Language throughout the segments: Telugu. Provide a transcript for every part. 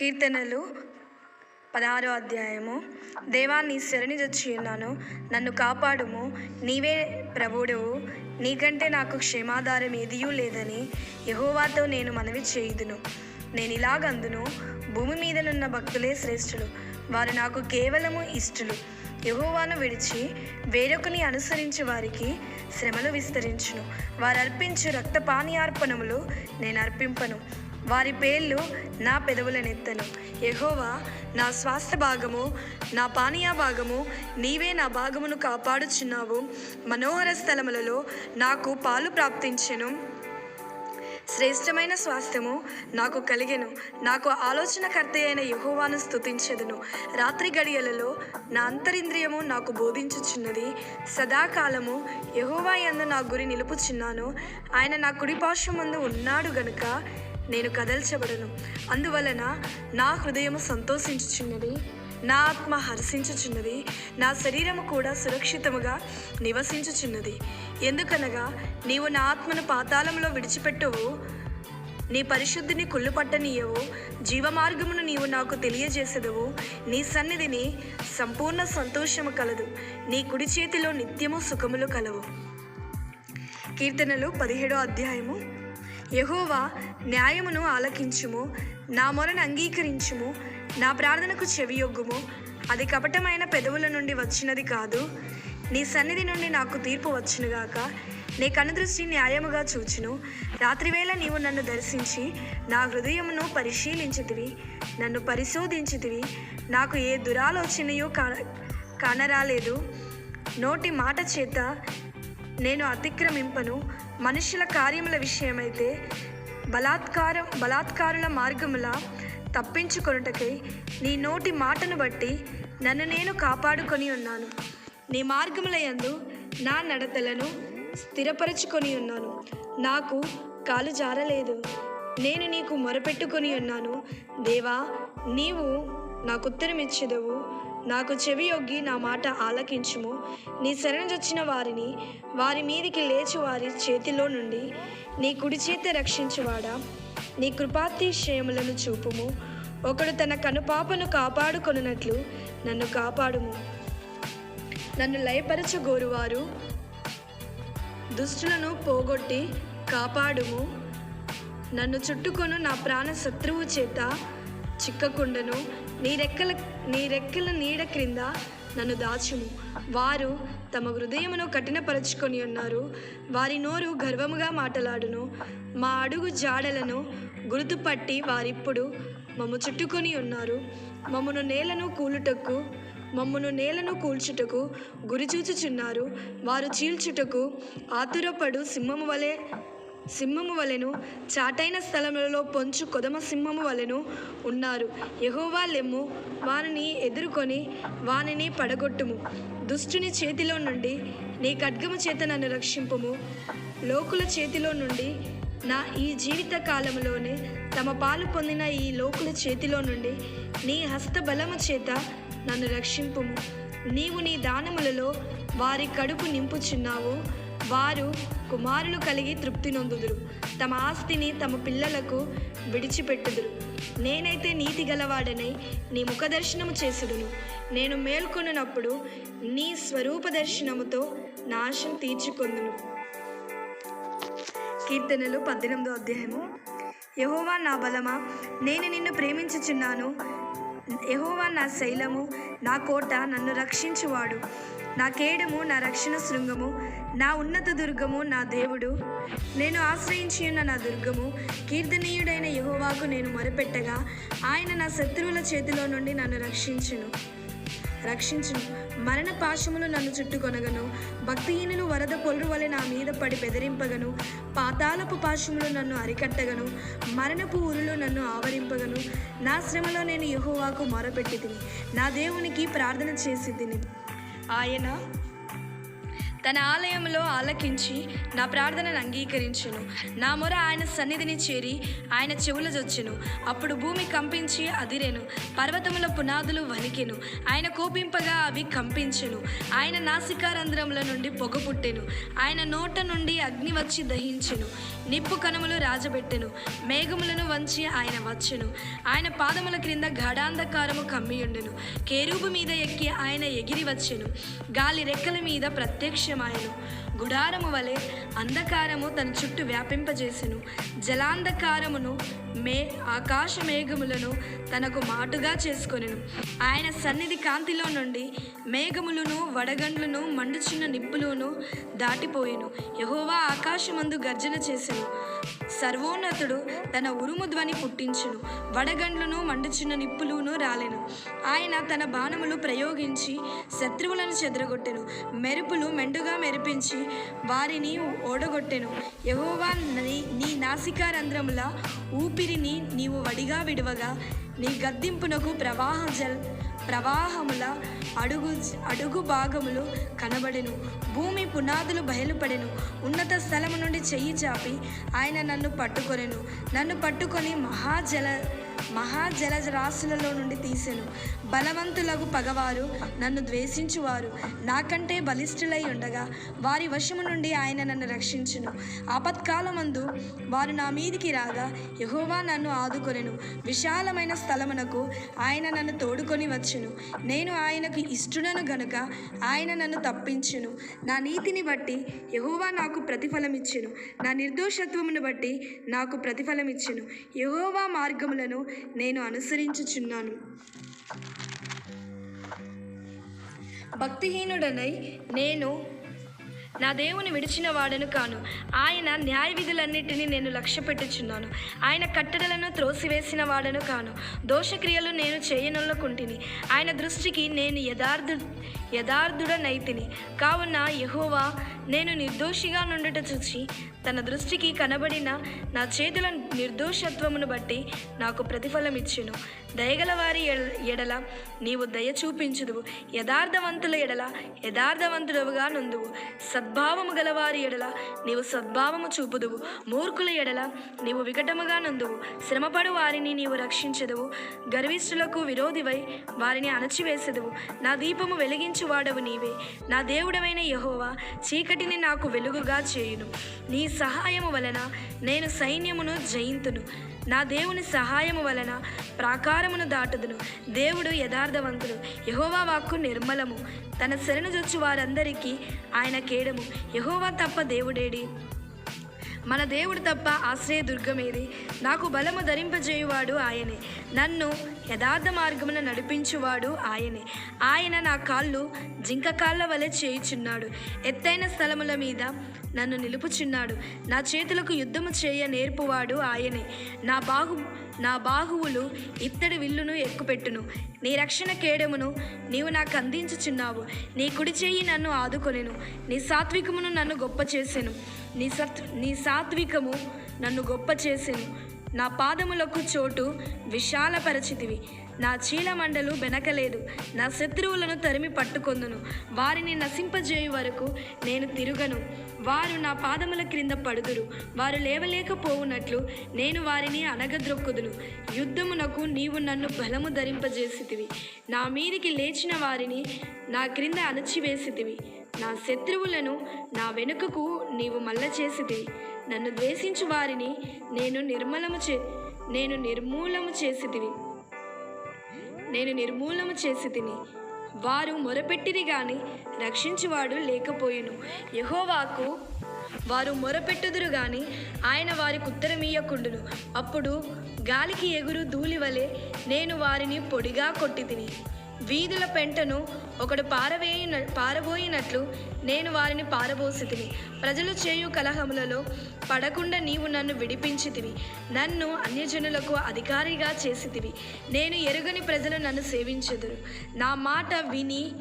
కీర్తనలు పదహారో అధ్యాయము. దేవా నీ శరణి వచ్చి ఉన్నాను. నన్ను కాపాడుము. నీవే ప్రభుడవు. నీకంటే నాకు క్షేమాధారం ఏదియూ లేదని యహోవాతో నేను మనవి చేయుదును. నేను ఇలాగందును భూమి మీదనున్న భక్తులే శ్రేష్ఠులు. వారు నాకు కేవలము ఇష్టలు. యహోవాను విడిచి వేరొకని అనుసరించే వారికి శ్రమలు విస్తరించును. వారు అర్పించు రక్తపానీయార్పణములు నేను అర్పింపను. వారి పేర్లు నా పెదవులనెత్తను ఎహోవా నా స్వాస్థ్య భాగము నా పానీయ భాగము నీవే నా భాగమును కాపాడుచున్నావు. మనోహర స్థలములలో నాకు పాలు ప్రాప్తించెను. శ్రేష్టమైన స్వాస్థ్యము నాకు కలిగెను. నాకు ఆలోచనకర్త అయిన యహోవాను స్తుతించెదను. రాత్రి గడియలలో నా అంతరింద్రియము నాకు బోధించుచున్నది. సదాకాలము యహోవా యందు నా గురి నిలుపుచున్నాను. ఆయన నా కుడిపార్శ్వమందు ఉన్నాడు గనుక నేను కదల్చబడను. అందువలన నా హృదయము సంతోషించుచున్నది నా ఆత్మ హర్షించుచున్నది నా శరీరము కూడా సురక్షితముగా నివసించుచున్నది. ఎందుకనగా నీవు నా ఆత్మను పాతాళంలో విడిచిపెట్టవు నీ పరిశుద్ధిని కుళ్ళు పట్టనీయవు జీవమార్గమును నీవు నాకు తెలియజేసేదవు. నీ సన్నిధిని సంపూర్ణ సంతోషము కలదు నీ కుడి చేతిలో నిత్యము సుఖములు కలవు. కీర్తనలు పదిహేడో అధ్యాయము యహోవా న్యాయమును ఆలకించుము నా మొరను అంగీకరించుము నా ప్రార్థనకు చెవియొగ్గుము. అది కపటమైన పెదవుల నుండి వచ్చినది కాదు. నీ సన్నిధి నుండి నాకు తీర్పు వచ్చునుగాక. నీ కనుదృష్టి న్యాయముగా చూచును. రాత్రివేళ నీవు నన్ను దర్శించి నా హృదయమును పరిశీలించితివి నన్ను పరిశోధించితివి. నాకు ఏ దురాలోచనయో కనరాలేదు కానరాలేదు. నోటి మాట చేత నేను అతిక్రమింపను. మనుషుల కార్యముల విషయమైతే బలాత్కారం బలాత్కారుల మార్గముల తప్పించుకొనుటకై నీ నోటి మాటను బట్టి నన్ను నేను కాపాడుకొని ఉన్నాను. నీ మార్గముల యందు నా నడతలను స్థిరపరచుకొని ఉన్నాను. నాకు కాలు జారలేదు. నేను నీకు మొరపెట్టుకొని ఉన్నాను. దేవా నీవు నాకు ఉత్తరం ఇచ్చేదవు నాకు చెవియొగ్గి నా మాట ఆలకించుము. నీ శరణొచ్చిన వారిని వారి మీదికి లేచి వారి చేతిలో నుండి నీ కుడి చేతి రక్షించువాడా? నీ కృపాతిశయములను చూపుము. ఒకడు తన కనుపాపను కాపాడుకొనున్నట్లు నన్ను కాపాడుము. నన్ను లయపరచగోరువారు దుష్టులను పోగొట్టి కాపాడుము. నన్ను చుట్టుకొను నా ప్రాణ శత్రువు చేత. చిక్కకుండను నీ రెక్కల నీ రెక్కల నీడ క్రింద నన్ను దాచుము. వారు తమ హృదయమును కఠినపరుచుకొని ఉన్నారు. వారి నోరు గర్వముగా మాటలాడును. మా అడుగు జాడలను గుర్తుపట్టి వారిప్పుడు మమ్ము చుట్టుకొని ఉన్నారు. మమ్మను నేలను కూలుటకు మమ్మను నేలను కూల్చుటకు గురిచూచుచున్నారు వారు చీల్చుటకు ఆతురపడు సింహము వలె సింహము వలెను చాటైన స్థలములలో పొంచు కొదమ సింహము వలెను ఉన్నారు. యహోవా లెమ్ము వానిని ఎదుర్కొని వానిని పడగొట్టుము. దుష్టుని చేతిలో నుండి నీ ఖడ్గము చేత నన్ను రక్షింపుము. లోకుల చేతిలో నుండి నా ఈ జీవిత కాలంలోనే తమ పాలు పొందిన ఈ లోకుల చేతిలో నుండి నీ హస్తబలము చేత నన్ను రక్షింపుము. నీవు నీ దానములలో వారి కడుపు నింపుచున్నావు. వారు కుమారులు కలిగి తృప్తి నొందుదురు. తమ ఆస్తిని తమ పిల్లలకు విడిచిపెట్టుదురు. నేనైతే నీతి గలవాడనై నీ ముఖ దర్శనము చేసుడును. నేను మేల్కొనున్నప్పుడు నీ స్వరూప దర్శనముతో నాశం తీర్చుకొందును. కీర్తనలు పద్దెనిమిదో అధ్యాయము. యహోవా నా బలమా? నేను నిన్ను ప్రేమించుచున్నాను. యహోవా నా శైలము నా కోట నన్ను రక్షించువాడు. నా కేడము నా రక్షణ శృంగము నా ఉన్నత దుర్గము నా దేవుడు. నేను ఆశ్రయించి ఉన్న నా దుర్గము కీర్తనీయుడైన యహోవాకు నేను మొరపెట్టగా ఆయన నా శత్రువుల చేతిలో నుండి నన్ను రక్షించును. రక్షించును. మరణ పాశములు నన్ను చుట్టుకొనగను. భక్తిహీనులు వరద పొల్లు వలె నా మీద పడి బెదిరింపగను. పాతాళపు పాశములు నన్ను అరికట్టగను. మరణపు ఊరులు నన్ను ఆవరింపగను. నా శ్రమలో నేను యహోవాకు మొరపెట్టి తిని నా దేవునికి ప్రార్థన చేసి తిని. ఆయన తన ఆలయంలో ఆలకించి నా ప్రార్థనను అంగీకరించును. నా మొర ఆయన సన్నిధిని చేరి ఆయన చెవులజొచ్చెను అప్పుడు భూమి కంపించి అదిరెను. పర్వతముల పునాదులు వణికెను. ఆయన కోపింపగా అవి కంపించెను. ఆయన నాసికారంధ్రముల నుండి పొగ పుట్టెను. ఆయన నోట నుండి అగ్ని వచ్చి దహించెను. నిప్పు కణములు రాజబెట్టెను. మేఘములను వంచి ఆయన వచ్చెను. ఆయన పాదముల క్రింద గాఢాంధకారము కమ్మియుండెను. కేరూపు మీద ఎక్కి ఆయన ఎగిరి వచ్చెను. గాలి రెక్కల మీద ప్రత్యక్ష Shemayenu. గుడారము వలె అంధకారము తన చుట్టూ వ్యాపింపజేసెను. జలాంధకారమును మే ఆకాశ మేఘములను తనకు మాటుగా చేసుకొనెను. ఆయన సన్నిధి కాంతిలో నుండి మేఘములను వడగండ్లను మండుచున్న నిప్పులను దాటిపోయెను. యహోవా ఆకాశమందు గర్జన చేసెను. సర్వోన్నతుడు తన ఉరుము ధ్వని పుట్టించును. వడగండ్లను మండుచున్న నిప్పులును రాలెను. ఆయన తన బాణములు ప్రయోగించి శత్రువులను చెదరగొట్టెను. మెరుపులు మెండుగా మెరిపించి వారిని ఓడగొట్టెను. యహోవా నీ నాసికా నాసికారంధ్రముల ఊపిరిని నీవు వడిగా విడవగా నీ గద్దింపునకు ప్రవాహ జల్ ప్రవాహముల అడుగు అడుగు భాగములు కనబడెను. భూమి పునాదులు బయలుపడెను. ఉన్నత స్థలము నుండి చెయ్యి చాపి ఆయన నన్ను పట్టుకొనెను. నన్ను పట్టుకొని మహాజల మహాజలరాశులలో నుండి తీసెను. బలవంతులకు పగవారు నన్ను ద్వేషించువారు. నాకంటే బలిష్ఠులై ఉండగా వారి వశము నుండి ఆయన నన్ను రక్షించును. ఆపత్కాలమందు వారు నా మీదికి రాగా యహోవా నన్ను ఆదుకొనెను. విశాలమైన స్థలమునకు ఆయన నన్ను తోడుకొని వచ్చును. నేను ఆయనకు ఇష్టడను గనుక ఆయన నన్ను తప్పించును. నా నీతిని బట్టి యహోవా నాకు ప్రతిఫలమిచ్చును. నా నిర్దోషత్వమును బట్టి నాకు ప్రతిఫలమిచ్చును. యహోవా మార్గములను నేను అనుసరించుచున్నాను. భక్తిహీనుడనై నేను నా దేవుని విడిచిన వాడను కాను. ఆయన న్యాయ విధులన్నిటినీ నేను లక్ష్య పెట్టుచున్నాను ఆయన కట్టడలను త్రోసివేసిన వాడను కాను. దోషక్రియలు నేను చేయనొల్లకుంటిని. ఆయన దృష్టికి నేను యథార్థు యథార్థుడనైతిని. కావున యహోవా నేను నిర్దోషిగా నుండుట చూచి తన దృష్టికి కనబడిన నా చేతుల నిర్దోషత్వమును బట్టి నాకు ప్రతిఫలం ఇచ్చును. దయగల వారి ఎడ- ఎడల నీవు దయ చూపించుదువు. యథార్థవంతుల ఎడల యథార్థవంతుడవుగా నుందువు. సద్భావము గలవారి ఎడల నీవు సద్భావము చూపుదువు. మూర్ఖుల ఎడల నీవు వికటముగా నుందువు. శ్రమపడు వారిని నీవు రక్షించదువు. గర్విష్ఠులకు విరోధివై వారిని అణచివేసెదవు. నా దీపము వెలిగించువాడవు నీవే. నా దేవుడవైన యహోవా చీకటిని నాకు వెలుగుగా చేయును. నీ సహాయము వలన నేను సైన్యమును జయింతును. నా దేవుని సహాయము వలన ప్రాకారమును దాటుదును. దేవుడు యథార్థవంతుడు. యహోవా వాక్కు నిర్మలము. తన శరణుజొచ్చు వారందరికీ ఆయన కేడము. యహోవా తప్ప దేవుడేడి? మన దేవుడు తప్ప ఆశ్రయ దుర్గమేది? నాకు బలము ధరింపజేయువాడు ఆయనే. నన్ను యథార్థ మార్గమున నడిపించువాడు ఆయనే. ఆయన నా కాళ్ళు జింక కాళ్ళ వలె చేయుచున్నాడు. ఎత్తైన స్థలముల మీద నన్ను నిలుపుచున్నాడు. నా చేతులకు యుద్ధము చేయ నేర్పువాడు ఆయనే. నా బాహు నా బాహువులు ఇత్తడి విల్లును ఎక్కుపెట్టును. నీ రక్షణ కేడమును నీవు నాకు అందించుచున్నావు. నీ కుడి చేయి నన్ను ఆదుకొనెను. నీ సాత్వికమును నన్ను గొప్ప చేసెను నీ సత్ నీ సాత్వికము నన్ను గొప్ప చేసెను నా పాదములకు చోటు విశాలపరచితివి. నా చీలమండలు బెనకలేదు. నా శత్రువులను తరిమి పట్టుకొందును. వారిని నశింపజేయు వరకు నేను తిరుగను. వారు నా పాదముల క్రింద పడుదురు. వారు లేవలేకపోవునట్లు నేను వారిని అనగద్రొక్కుదును. యుద్ధమునకు నీవు నన్ను బలము ధరింపజేసితివి. నా మీదికి లేచిన వారిని నా క్రింద అణచివేసితివి. నా శత్రువులను నా వెనుకకు నీవు మల్ల చేసితివి నన్ను ద్వేషించు వారిని నేను నిర్మలము చే నేను నిర్మూలము చేసిదివి నేను నిర్మూలము చేసి తిని వారు మొరపెట్టిరి గాని రక్షించువాడు లేకపోయెను. యహోవాకు వారు మొరపెట్టుదురు గాని ఆయన వారికి ఉత్తరమీయకుండును అప్పుడు గాలికి ఎగురు ధూళి వలె నేను వారిని పొడిగా కొట్టి తిని వీధుల పెంటను ఒకడు పారవేయిన పారబోయినట్లు నేను వారిని పారబోసితిని. ప్రజలు చేయు కలహములలో పడకుండా నీవు నన్ను విడిపించితివి. నన్ను అన్యజనులకు అధికారిగా చేసితివి. నేను ఎరుగని ప్రజలు నన్ను సేవించదురు. నా మాట విని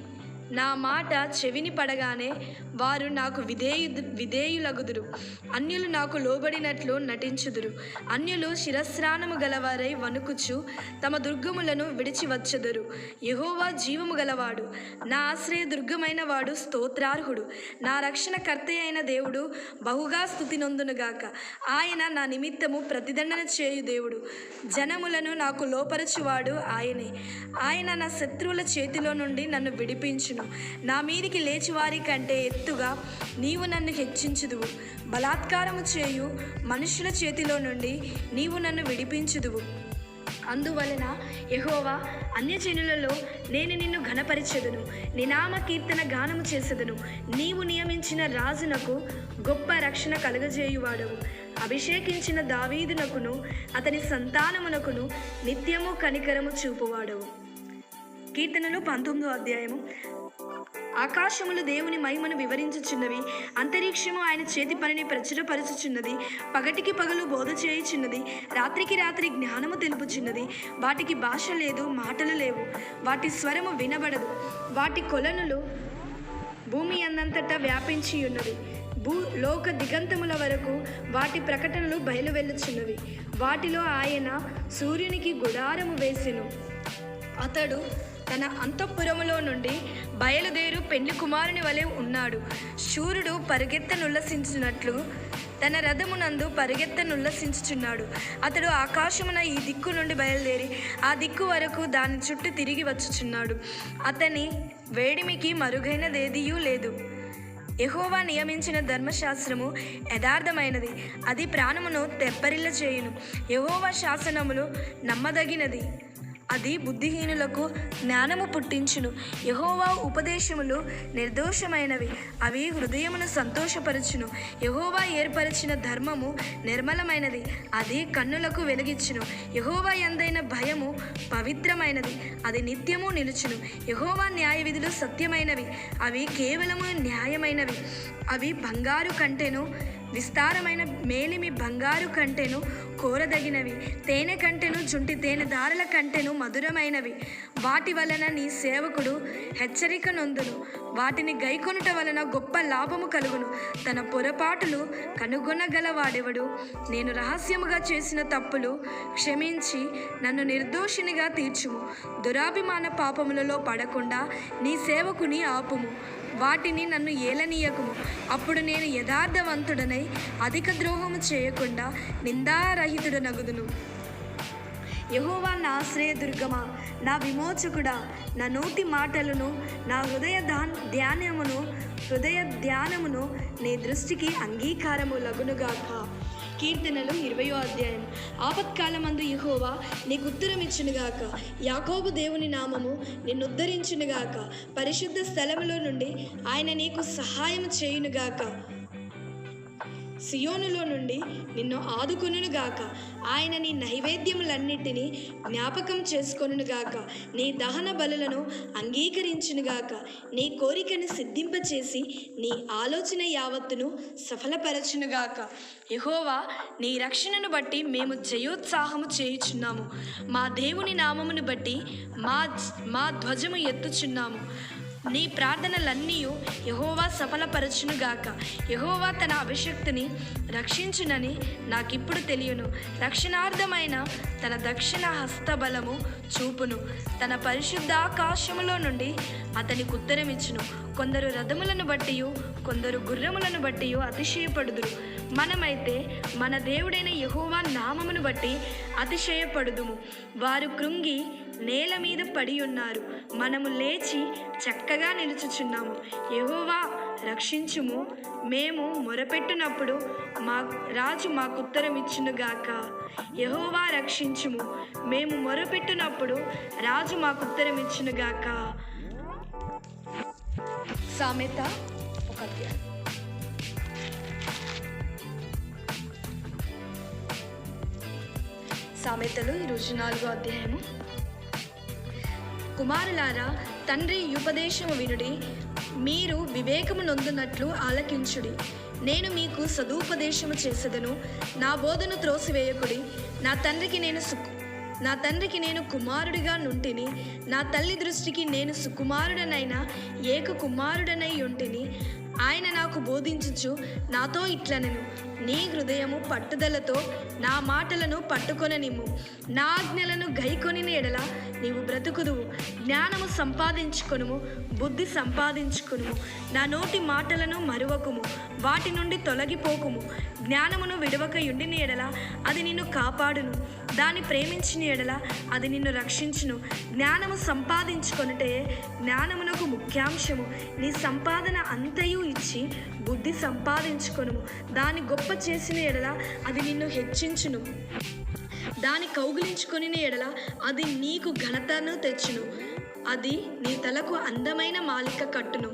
నా మాట చెవిని పడగానే వారు నాకు విధేయు విధేయులగుదురు. అన్యులు నాకు లోబడినట్లు నటించుదురు. అన్యులు శిరస్రానము గలవారై వణుకుచు తమ దుర్గములను విడిచి వచ్చెదరు యహోవా జీవము గలవాడు. నా ఆశ్రయ దుర్గమైన వాడు స్తోత్రార్హుడు. నా రక్షణ కర్త అయిన దేవుడు బహుగా స్థుతి నొందునుగాక ఆయన నా నిమిత్తము ప్రతిదండన చేయు దేవుడు. జనములను నాకు లోపరచువాడు ఆయనే. ఆయన నా శత్రువుల చేతిలో నుండి నన్ను విడిపించును. నా మీదికి లేచి వారి కంటే ఎత్తుగా నీవు నన్ను హెచ్చించుదువు. బలాత్కారము చేయు మనుషుల చేతిలో నుండి నీవు నన్ను విడిపించుదువు. అందువలన యహోవా అన్యజనులలో నేను నిన్ను ఘనపరిచెదను. నినామ కీర్తన గానము చేసెదను. నీవు నియమించిన రాజునకు గొప్ప రక్షణ కలుగజేయువాడవు. అభిషేకించిన దావీదునకును అతని సంతానమునకును నిత్యము కనికరము చూపువాడవు. కీర్తనలు పంతొమ్మిదో అధ్యాయము. ఆకాశములు దేవుని మహిమను వివరించుచున్నవి. అంతరిక్షము ఆయన చేతి పనిని ప్రచురపరచుచున్నది. పగటికి పగలు బోధ చేయుచున్నది. రాత్రికి రాత్రి జ్ఞానము తెలుపుచున్నది. వాటికి భాష లేదు మాటలు లేవు. వాటి స్వరము వినబడదు. వాటి కొలనులు భూమి అందంతటా వ్యాపించి ఉన్నవి భూ లోక దిగంతముల వరకు వాటి ప్రకటనలు బయలువెళ్ళుచున్నవి. వాటిలో ఆయన సూర్యునికి గుడారము వేసెను. అతడు తన అంతఃపురములో నుండి బయలుదేరు పెళ్ళి కుమారుని వలె ఉన్నాడు. శూరుడు పరిగెత్తనుల్లసించినట్లు తన రథమునందు పరిగెత్తనుల్లసించుచున్నాడు అతడు ఆకాశమున ఈ దిక్కు నుండి బయలుదేరి ఆ దిక్కు వరకు దాని చుట్టూ తిరిగి వచ్చుచున్నాడు. అతని వేడిమికి మరుగైనదేదియూ లేదు. యహోవా నియమించిన ధర్మశాస్త్రము యథార్థమైనది. అది ప్రాణమును తెప్పరిల్ల చేయును యహోవా శాసనములు నమ్మదగినది. అది బుద్ధిహీనులకు జ్ఞానము పుట్టించును. యహోవా ఉపదేశములు నిర్దోషమైనవి. అవి హృదయమును సంతోషపరచును. యహోవా ఏర్పరిచిన ధర్మము నిర్మలమైనది. అది కన్నులకు వెలిగించును యహోవా ఎందైన భయము పవిత్రమైనది. అది నిత్యము నిలుచును. యహోవా న్యాయ విధులు సత్యమైనవి. అవి కేవలము న్యాయమైనవి. అవి బంగారు కంటేను విస్తారమైన మేలిమి బంగారు కంటెను కోరదగినవి తేనె కంటెను జుంటి తేనె దారుల కంటెను మధురమైనవి. వాటి వలన నీ సేవకుడు హెచ్చరిక నొందును. వాటిని గైకొనుట వలన గొప్ప లాభము కలుగును. తన పొరపాటులు కనుగొనగలవాడెవడు? నేను రహస్యముగా చేసిన తప్పులు క్షమించి నన్ను నిర్దోషినిగా తీర్చుము. దురాభిమాన పాపములలో పడకుండా నీ సేవకుని ఆపుము. వాటిని నన్ను ఏలనీయకుము అప్పుడు నేను యథార్థవంతుడనై అధిక ద్రోహము చేయకుండా నిందారహితుడనగుదును. యహోవా నా ఆశ్రయదుర్గమా నా విమోచకుడా నా నోటి మాటలను నా హృదయ ధాన్ ధ్యానమును హృదయ ధ్యానమును నీ దృష్టికి అంగీకారము లగునుగాక. కీర్తనలు ఇరవయో అధ్యాయం. ఆపత్కాలమందు యహోవా నీకు ఉత్తరం ఇచ్చునుగాక యాకోబు దేవుని నామము నిన్ను ఉద్ధరించునుగాక పరిశుద్ధ స్థలములో నుండి ఆయన నీకు సహాయం చేయునుగాక. సియోనులో నుండి నిన్ను ఆదుకొనుగాక ఆయన నీ నైవేద్యములన్నిటినీ జ్ఞాపకం చేసుకొనుగాక నీ దహన బలులను అంగీకరించునుగాక నీ కోరికను సిద్ధింపచేసి నీ ఆలోచన యావత్తును సఫలపరచునుగాక యహోవా నీ రక్షణను బట్టి మేము జయోత్సాహము చేయుచున్నాము. మా దేవుని నామమును బట్టి మా మా ధ్వజము ఎత్తుచున్నాము. నీ ప్రార్థనలన్నీ యహోవా సఫలపరచునుగాక. యహోవా తన అభిషక్తిని రక్షించునని నాకిప్పుడు తెలియను. రక్షణార్థమైన తన దక్షిణ హస్తబలము చూపును. తన పరిశుద్ధాకాశములో నుండి అతనికి ఉత్తరమిచ్చును. కొందరు రథములను బట్టి కొందరు గుర్రములను బట్టి అతిశయపడుదురు. మనమైతే మన దేవుడైన యహోవా నామమును బట్టి అతిశయపడుదుము. వారు కృంగి నేల మీద పడి ఉన్నారు. మనము లేచి చక్కగా నిలుచుచున్నాము. యహోవా రక్షించుము. మేము మొరపెట్టినప్పుడు మా రాజు మాకు ఉత్తరం ఇచ్చునుగాక యహోవా రక్షించుము. మేము మొరపెట్టినప్పుడు రాజు మాకు ఉత్తరం ఇచ్చునుగాక సామెత ఒక అధ్యాయం. సామెతలు ఈరోజు నాలుగో అధ్యాయము. కుమారులారా తండ్రి ఉపదేశము వినుడి. మీరు వివేకము నొందునట్లు ఆలకించుడి. నేను మీకు సదుపదేశము చేసేదను. నా బోధను త్రోసివేయకుడి. నా తండ్రికి నేను సు నా తండ్రికి నేను కుమారుడిగా నుంటిని. నా తల్లి దృష్టికి నేను సుకుమారుడనైనా ఏక కుమారుడనై ఉంటిని. ఆయన నాకు బోధించుచు నాతో ఇట్లనను నీ హృదయము పట్టుదలతో నా మాటలను పట్టుకొననిమ్ము. నా ఆజ్ఞలను గైకొని ఎడల నీవు బ్రతుకుదువు. జ్ఞానము సంపాదించుకును బుద్ధి సంపాదించుకును నా నోటి మాటలను మరువకుము వాటి నుండి తొలగిపోకుము. జ్ఞానమును విడవక ఉండిన ఎడల అది నిన్ను కాపాడును. దాన్ని ప్రేమించిన ఎడల అది నిన్ను రక్షించును. జ్ఞానము సంపాదించుకొనుటే జ్ఞానమునకు ముఖ్యాంశము. నీ సంపాదన అంతయు ఇచ్చి బుద్ధి సంపాదించుకొనుము. దాని గొప్ప చేసిన ఎడల అది నిన్ను హెచ్చించును. దాని కౌగిలించుకొని ఎడల అది నీకు ఘనతను తెచ్చును. అది నీ తలకు అందమైన మాలిక కట్టును.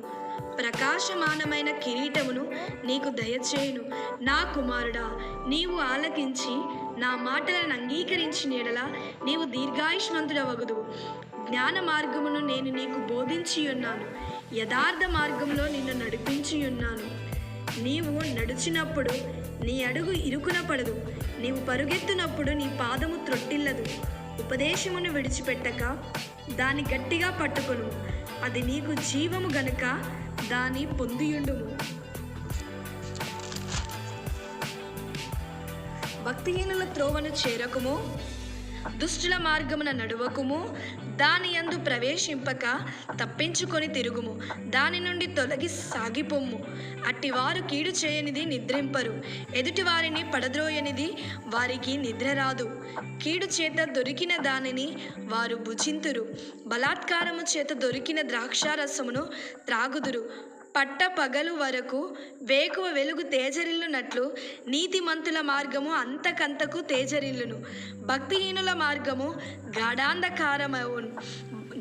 ప్రకాశమానమైన కిరీటమును నీకు దయచేయును. నా కుమారుడా నీవు ఆలకించి నా మాటలను అంగీకరించిన ఎడల నీవు దీర్ఘాయుష్మంతుడవగదు జ్ఞాన మార్గమును నేను నీకు బోధించి ఉన్నాను యథార్థ మార్గంలో నిన్ను నడిపించి ఉన్నాను. నీవు నడిచినప్పుడు నీ అడుగు ఇరుకున పడదు. నీవు పరుగెత్తునప్పుడు నీ పాదము త్రొట్టిల్లదు. ఉపదేశమును విడిచిపెట్టక దాన్ని గట్టిగా పట్టుకును. అది నీకు జీవము గనుక దాని పొందియుండుము భక్తిహీనుల త్రోవను చేరకుము. దుష్టుల మార్గమున నడువకుము దాని యందు ప్రవేశింపక తప్పించుకొని తిరుగుము దాని నుండి తొలగి సాగిపోము. అట్టి వారు కీడు చేయనిది నిద్రింపరు ఎదుటి వారిని పడద్రోయనిది వారికి నిద్ర రాదు. కీడు చేత దొరికిన దానిని వారు భుజింతురు బలాత్కారము చేత దొరికిన ద్రాక్షారసమును త్రాగుదురు. పట్ట పగలు వరకు వేకువ వెలుగు తేజరిల్లునట్లు నీతిమంతుల మార్గము అంతకంతకు తేజరిల్లును. భక్తిహీనుల మార్గము గాఢాంధకారమవును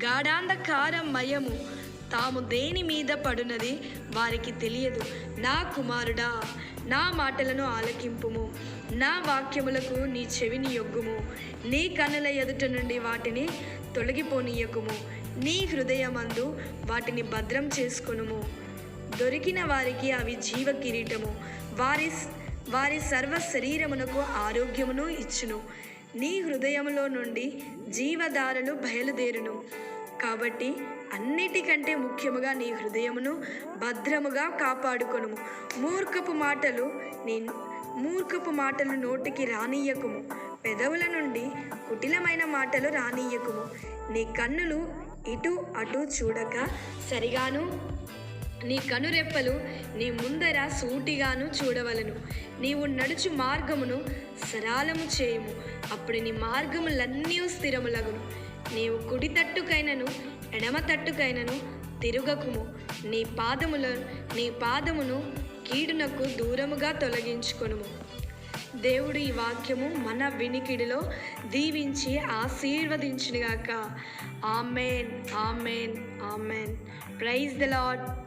గాఢాంధకారమయము. తాము దేని మీద పడునది వారికి తెలియదు. నా కుమారుడా నా మాటలను ఆలకింపుము. నా వాక్యములకు నీ చెవిని యొగ్గుము నీ కనుల ఎదుట నుండి వాటిని తొలగిపోనీయకుము. నీ హృదయమందు వాటిని భద్రం చేసుకొనుము. దొరికిన వారికి అవి జీవ కిరీటము. వారి వారి సర్వ శరీరమునకు ఆరోగ్యమును ఇచ్చును. నీ హృదయములో నుండి జీవధారలు బయలుదేరును. కాబట్టి అన్నిటికంటే ముఖ్యముగా నీ హృదయమును భద్రముగా కాపాడుకొనుము మూర్ఖపు మాటలు నీ మూర్ఖపు మాటలు నోటికి రానియ్యకుము పెదవుల నుండి కుటిలమైన మాటలు రానియ్యకుము నీ కన్నులు ఇటు అటు చూడక సరిగాను నీ కనురెప్పలు నీ ముందర సూటిగాను చూడవలను. నీవు నడుచు మార్గమును సరాలము చేయుము. అప్పుడు నీ మార్గములన్నీ స్థిరములగును. నీవు కుడి తట్టుకైనను ఎడమ తట్టుకైనను తిరుగకుము. నీ పాదముల నీ పాదమును కీడునకు దూరముగా తొలగించుకొనుము. దేవుడు ఈ వాక్యము మన వినికిడిలో దీవించి ఆశీర్వదించినగాక. Amen amen amen. Praise the Lord